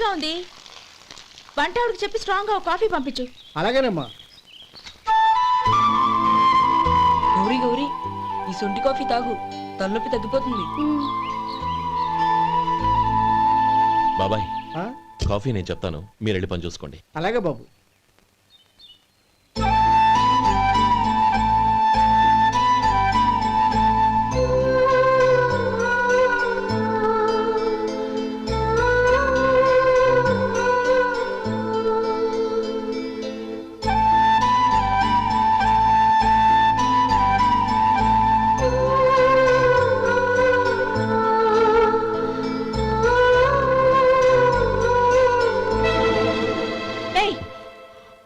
తలనొప్పిగా ఉంది. వంట ఆవిడకి చెప్పి స్ట్రాంగ్గా ఒక కాఫీ పంపించు. అలాగేనమ్మా. గౌరీ గౌరీ ఈ సొంటి కాఫీ తాగు. తలనొప్పి తగ్గిపోతుంది. బాబాయ్ ఆ? కాఫీ నేను చెప్తాను. మీరు వెళ్ళి పని చూసుకోండి. అలాగే బాబు.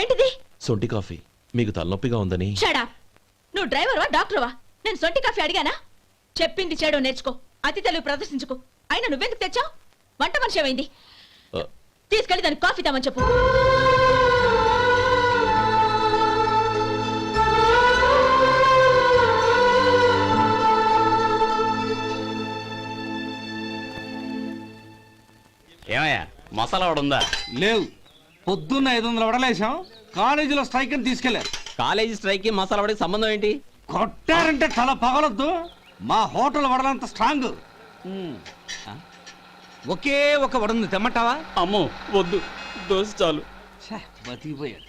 ఏంటిది? సొంటి కాఫీ. మీకు తలనొప్పిగా ఉందని. షడా నువ్వు డ్రైవర్వా డాక్టర్వా? నేను సొంటి కాఫీ అడిగానా? చెప్పింది చేయడం నేర్చుకో. అతి తెలుగు ప్రదర్శించుకో. అయినా నువ్వెందుకు తెచ్చావు? వంట మనిషి ఏమైంది? తీసుకెళ్ళి దానికి కాఫీ తామని చెప్పు. ఏమయ్యా మసాలా వాడు ఉందా? లేవు. పొద్దున్న ఐదు వందల వడలేసాం కాలేజీలో స్ట్రైక్ అని తీసుకెళ్ళారు కాలేజీ స్ట్రైక్కి మసాలా వాడికి సంబంధం ఏంటి? కొట్టారంటే తల పగలొద్దు. మా హోటల్ వడలంత స్ట్రాంగ్. ఒకే ఒక వడుంది తెమ్మంటావా? అమ్మో వద్దు. దోశ చాలు. బతికిపోయాడు.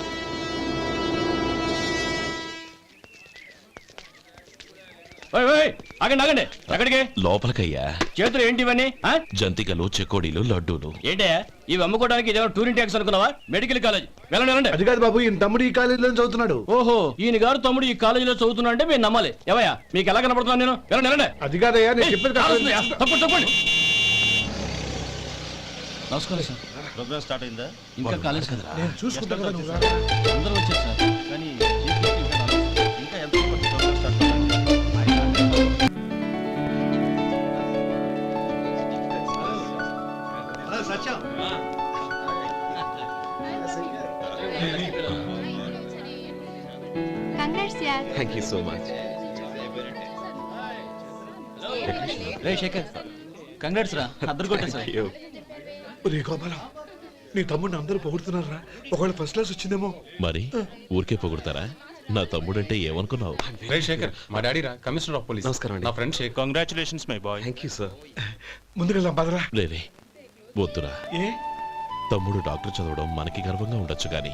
పదా ఆగండి ఆగండి. ఎక్కడికి? లోపలికయ్యా. చేతులు ఏంటి ఇవన్నీ ఆ? జంతికలు చెకోడీలు లడ్డూలు. ఏంటయ్యా ఇవి అమ్ముకోవడానికి ఇదేమో టూరింగ్ ట్యాక్స్ అనుకున్నావా? Medical college. వెళ్ళండి వెళ్ళండి. అది కాదు బాబు ఈయన తమ్ముడు ఈ కాలేజీలో చదువుతున్నాడు. ఓహో ఈయన గారు తమ్ముడు ఈ కాలేజీలో చదువుతున్నా అంటే మీరు నమ్మాలి. ఏవయ్యా మీకు ఎలా కనపడుతున్నాను నేను? వెళ్ళండి వెళ్ళండి. అది కాదయ్యా నేను చెప్పేది కారు కాదు. వస్తుందయ్యా. తప్పండి తప్పండి నమస్కారం సార్. ప్రోగ్రామ్ స్టార్ట్ అయిందా? ఇంకా కాలేజ్ కదా నేను చూసుకుంటాను రా. అందరూ వచ్చారు సార్. కానీ థ్యాంక్ యూ సో మచ్ రే శేఖర్ కంగ్రాట్స్ రా అద్దరు కొట్టేసారు ఒరే గోపాలం నీ తమ్ముడిని అందరూ పొగుడుతున్నారా ఒకవేళ ఫస్ట్ క్లాస్ వచ్చిందేమో. మరి ఊరికే పొగుడతారా? నా తమ్ముడంటే ఏమనుకున్నావు? రే శేఖర్ మా డాడీ రా కమిషనర్ ఆఫ్ పోలీస్. నమస్కారం అండి. నా friend Shekhar. Congratulations my boy thank you sir ముందుకెళ్దాం పదరా. రేరే వద్దురా. ఏ? తమ్ముడు డాక్టర్ చదవడం మనకి గర్వంగా ఉండొచ్చు కానీ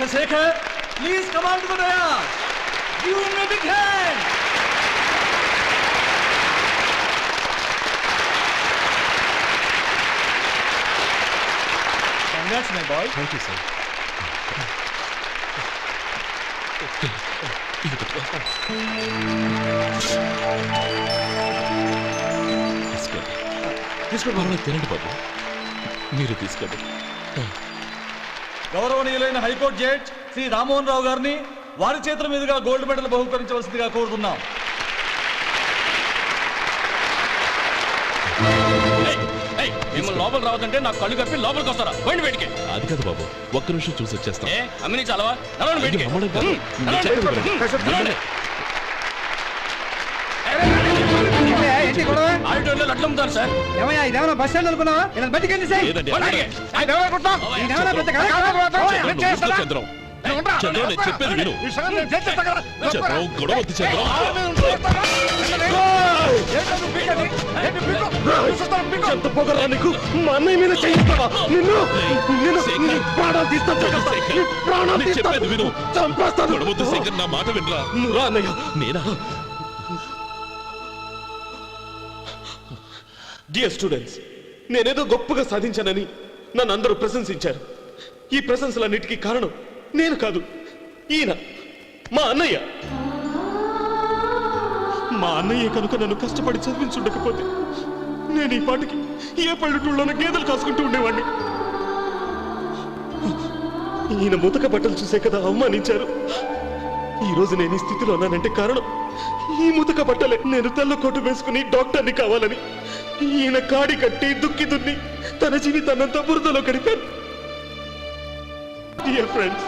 Mister Shekhar please command to the dais give me big hand congrats my boy thank you sir తీసుకోండి తీసుకోండి పర్వాలేదు తినండి బాబు మీరు తీసుకోండి. గౌరవనీయులైన high court judge Shri Rammohan Rao గారిని వారి చేతుల మీదుగా గోల్డ్ మెడల్ బహుకరించవలసిందిగా కోరుతున్నాం. ఏయ్, మిమ్మల్ని లోపల రావద్దంటే నాకు కళ్ళు కప్పి లోపలికి వస్తారా? పోయింది బయటికి. అది కాదు బాబు ఒక్క నిమిషం చూసి వచ్చేస్తాం ఏ అమ్మిని చాలవా? నడవండి బయటికి. ఆడిటోర్లో లడ్లు అమ్ముతారు సార్ ఏమయ్యా ఇదేమన్నా బస్ స్టాండ్ అనుకున్నావా ఇలా బయటికి సార్ లేదండి, బయటికి. ఇదేమన్నా పెద్ద కళాకారులు? చంద్రం, చంద్రం చంద్రం నేను చెప్పేది విను చంద్రం గొడవ వద్దు చంద్రం ఎంత పొగరా నీకు మా అన్నయ్య మీద చేయిస్తావా నిన్ను నిన్ను శేఖర్. నీ ప్రాణాలు తీస్తా జాగ్రత్త. శేఖర్. నీ ప్రాణాలు నేను తీస్తా. చెప్పేది విను. చంపేస్తాను గొడవద్దు శేఖర్ నా మాట వినరా నువ్వు రా అన్నయ్య నేనా డియర్ స్టూడెంట్స్ నేనేదో గొప్పగా సాధించానని నన్ను అందరూ ప్రశంసించారు. ఈ ప్రశంసలన్నిటికీ కారణం నేను కాదు ఈయన మా అన్నయ్య. మా అన్నయ్య కనుక నన్ను కష్టపడి చదివించుండకపోతే నేను ఈ పాటికి ఏ పల్లెటూళ్ళలోనూ గేదెలు కాసుకుంటూ ఉండేవాడిని ఈయన ముతక బట్టలు చూసే కదా అవమానించారు. ఈరోజు నేను ఈ స్థితిలో ఉన్నానంటే కారణం ఈ ముతక బట్టలే. నేను తెల్ల కోటు వేసుకుని డాక్టర్ని కావాలని. ఈయన కాడి కట్టి దుక్కి దున్ని తన జీవితాన్నంతా బురదలో గడిపారు డియర్ ఫ్రెండ్స్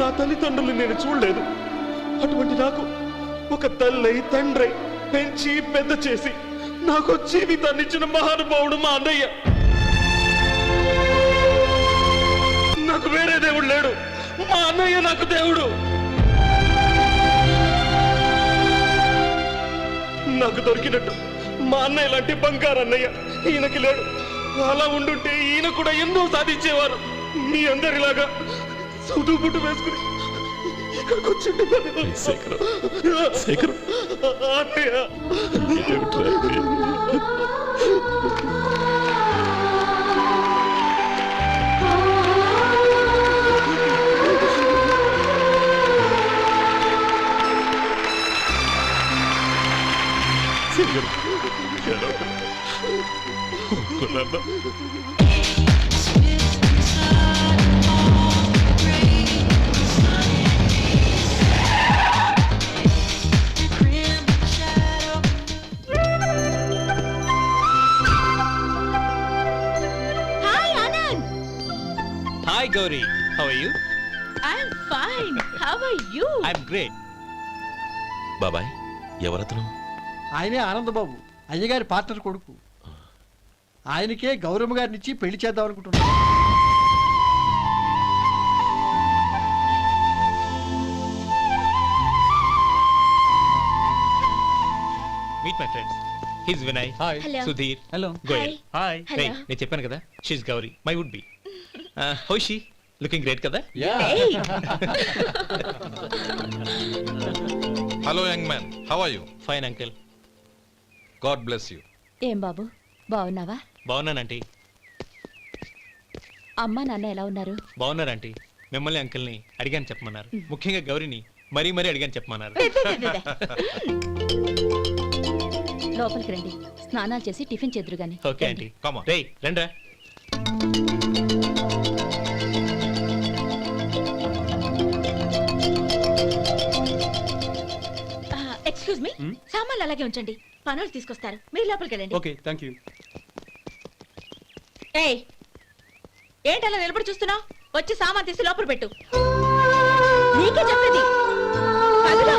నా తల్లిదండ్రులు నేను చూడలేదు. అటువంటి నాకు ఒక తల్లై తండ్రి పెంచి పెద్ద చేసి నాకు జీవితాన్ని ఇచ్చిన మహానుభావుడు మా అన్నయ్య. నాకు వేరే దేవుడు లేడు. మా అన్నయ్య నాకు దేవుడు. నాకు దొరికినట్టు మా అన్నయ్య లాంటి బంగారు అన్నయ్య ఈయనకి లేడు. అలా ఉండుంటే ఈయన కూడా ఎన్నో సాధించేవారు. మీ అందరిలాగా సౌటు వేసుకుని ఇక్కడికి వచ్చిండే శేఖర్ శేఖర్. అన్నయ్య. Hi Anand hi Gauri how are you I'm fine how are you I'm great బాబాయ్ ఎవరతను ఆయనే ఆనందబాబు అయ్యగారి పార్ట్నర్ కొడుకు ఆయనకే గౌరమ్మ గారిని ఇచ్చి పెళ్ళి చేద్దాం అనుకుంటున్నాను meet my friends his Vinay hi Hello. Sudheer hello Goyal hi Hello. రే నేను చెప్పాను కదా she's Gauri my would be how she looking great కదా hello young man how are you fine uncle God bless you ఏం బాబు? బాగున్నావా? బాగున్నానంటీ అమ్మా నాన్న ఎలా ఉన్నారు? బాగున్నారంటీ మిమ్మల్ని అంకిల్ని అడిగాను చెప్పమన్నారు. ముఖ్యంగా గౌరీని మరీ మరీ అడిగాను చెప్పమన్నారు. లోపలికి రండి. స్నానాలు చేసి టిఫిన్ చేద్దరు గాని. Okay aunty. Come on. రేయ్ రండ్రా. ఎక్స్క్యూజ్ మీ సామాన్లు అలాగే ఉంచండి. పనులు తీసుకొస్తారు. మీరు లోపలికి వెళ్ళండి. ఓకే థ్యాంక్ యూ ఏయ్ ఏంటలా నిలబడి చూస్తున్నావు? వచ్చి సామాన్ తీసి లోపల పెట్టు. నీకే చెప్పేది. కదులు.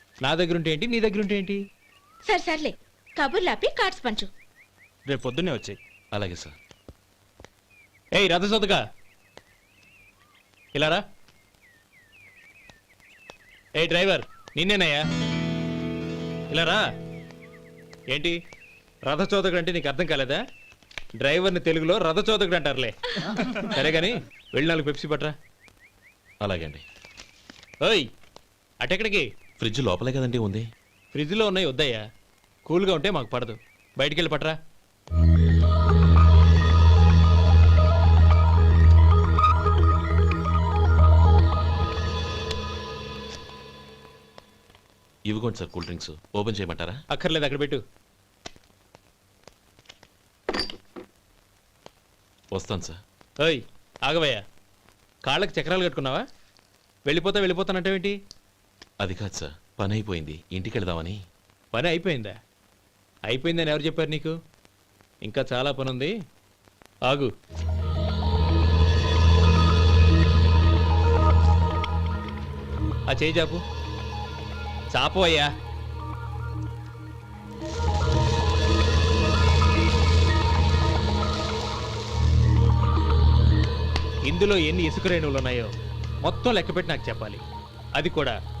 నా దగ్గర ఉంటే ఏంటి? నీ దగ్గర ఉంటే ఏంటి? సరే సర్లే. కబుర్లాపి కార్డ్స్ పంచు. రేపు పొద్దున్నే వచ్చాయి. అలాగే సార్. ఏయ్ రథసోదగా ఇలా రా. ఏ డ్రైవర్ నిన్నేనయ్యా? ఇలా రా. ఏంటి? రథచోదకుడు అంటే నీకు అర్థం కాలేదా? డ్రైవర్ని తెలుగులో రథచోదకుడు అంటారులే. సరే కానీ వెళ్ళి నాలుగు పెప్సీ పట్రా అలాగే అండి. ఓయ్ అటెక్కడికి? ఫ్రిడ్జ్ లోపలే కదండి ఉంది. ఫ్రిడ్జ్లో ఉన్నాయి వద్దయ్యా. కూల్గా ఉంటే మాకు పడదు. బయటికి వెళ్ళి పట్రా. ఇవ్వకోండి సార్ కూల్ డ్రింక్స్. ఓపెన్ చేయమంటారా? అక్కర్లేదు అక్కడ పెట్టు. వస్తాను సార్. ఓయ్ ఆగవయ్యా. కాళ్ళకి చక్రాలు కట్టుకున్నావా? వెళ్ళిపోతా వెళ్ళిపోతానంటావేంటి? అది కాదు సార్. పని అయిపోయింది ఇంటికి వెళదామని. పని అయిపోయిందా? అయిపోయిందని ఎవరు చెప్పారు నీకు? ఇంకా చాలా పని ఉంది ఆగు. ఆ చేయి చాపు. చాపు అయ్యా. ఇందులో ఎన్ని ఇసుక రేణువులు ఉన్నాయో మొత్తం లెక్కపెట్టి నాకు చెప్పాలి. అది కూడా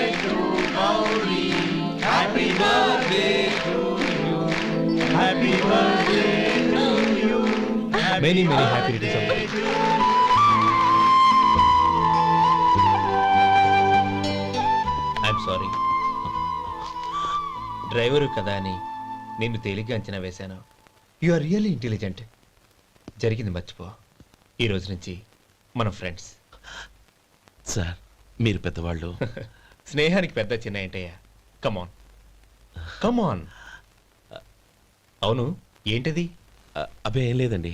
Many many happy returns I'm sorry driver కదా అని నిన్ను తేలిగ్గా అంచనా వేశాను యు ఆర్ రియల్లీ ఇంటెలిజెంట్ జరిగింది మర్చిపో ఈ రోజు నుంచి మనం ఫ్రెండ్స్ సార్ మీరు పెద్దవాళ్ళు స్నేహానికి పెద్ద చిన్న ఏంటయ్యా కమాన్ కమాన్ అవును ఏంటది అ- అబ్బే ఏం లేదండి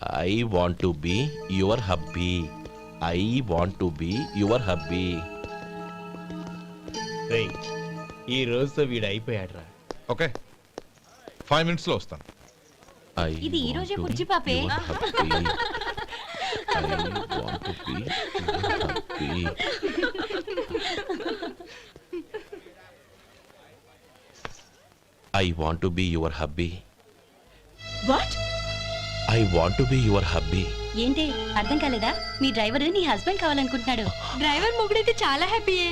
I want to be your hubby I want to be your hubby ఈ రోజుతో వీడు అయిపోయాడురా. ఓకే. ఫైవ్ మినిట్స్లో వస్తాను. ఇది ఈ రోజే బుజ్జి పాపే. I want to be your hubby what I want to be your hubby ఏంటి అర్థం కాలేదా? మీ డ్రైవర్ నీ హస్బెండ్ కావాలనుకుంటున్నాడు. డ్రైవర్ మొగుడైతే చాలా హ్యాపీయే.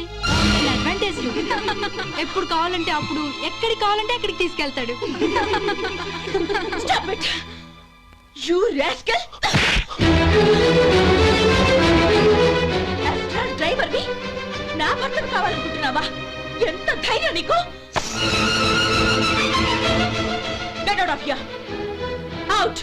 అడ్వాంటేజ్ ఎప్పుడు కావాలంటే అప్పుడు ఎక్కడికి కావాలంటే అక్కడికి తీసుకెళ్తాడు. స్టాప్ ఇట్ యు రాస్కల్ డ్రైవర్ని నా భర్తను కావాలనుకుంటున్నావా? ఎంత ధైర్యం నీకు? Get out of here out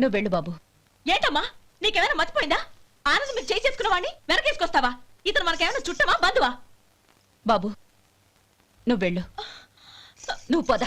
నువ్వు వెళ్ళు బాబు. ఏంటమ్మా? నీకేమైనా మర్చిపోయిందా? ఆనందం మీరు చేయి చేసుకున్నవాడిని వెనకేసుకొస్తావా? ఇతను మనకేమైనా చుట్టమా బంధువా? బాబు నువ్వు వెళ్ళు. నువ్వు పద.